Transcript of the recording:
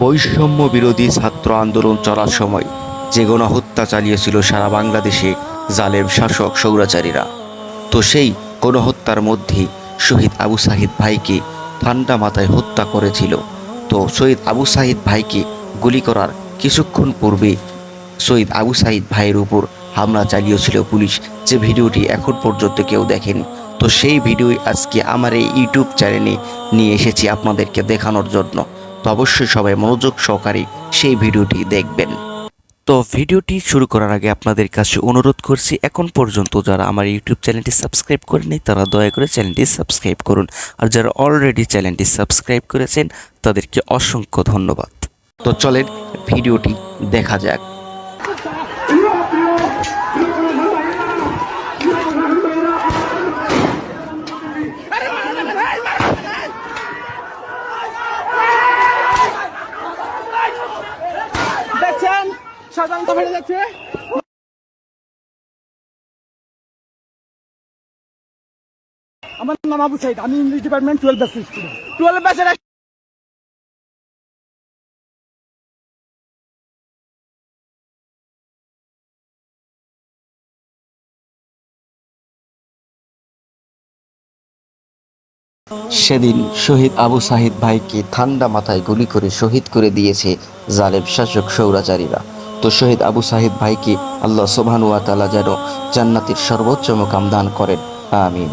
বৈষম্য বিরোধী ছাত্র আন্দোলন চলার সময় যে গণহত্যা চালিয়েছিল সারা বাংলাদেশে জালেম শাসক সৌরাচারীরা তো সেই গণহত্যার মধ্যেই শহীদ আবু সাহিদ ভাইকে ঠান্ডা মাথায় হত্যা করেছিল। তো শহীদ আবু সাহিদ ভাইকে গুলি করার কিছুক্ষণ পূর্বে শহীদ আবু সাহিদ ভাইয়ের উপর হামলা চালিয়েছিল পুলিশ। যে ভিডিওটি এখন পর্যন্ত কেউ দেখেনি। তো সেই ভিডিওই আজকে আমার এই ইউটিউব চ্যানেলে নিয়ে এসেছি আপনাদেরকে দেখানোর জন্য। তো অবশ্যই সবাই মনোযোগ সহকারে সেই ভিডিওটি দেখবেন। তো ভিডিওটি শুরু করার আগে আপনাদের কাছে অনুরোধ করছি, এখন পর্যন্ত যারা আমার ইউটিউব চ্যানেলটি সাবস্ক্রাইব করেনি তারা দয়া করে চ্যানেলটি সাবস্ক্রাইব করুন। আর যারা অলরেডি চ্যানেলটি সাবস্ক্রাইব করেছেন, তাদেরকে অসংখ্য ধন্যবাদ। তো চলেন ভিডিওটি দেখা যাক। সাধারণত ফেটে যাচ্ছে। আমার নাম আবু সাইদ, আমি English department twelve student twelve ব্যাচের সেদিন শহীদ আবু সাহিদ ভাইকে ঠান্ডা মাথায় গুলি করে শহীদ করে দিয়েছে জালেব শাসক সৌরাচারীরা তো শহীদ আবু সাহিদ ভাইকে আল্লাহ ওয়া তালা যেন জান্নাতের সর্বোচ্চ মোকাম দান করেন। আমিন।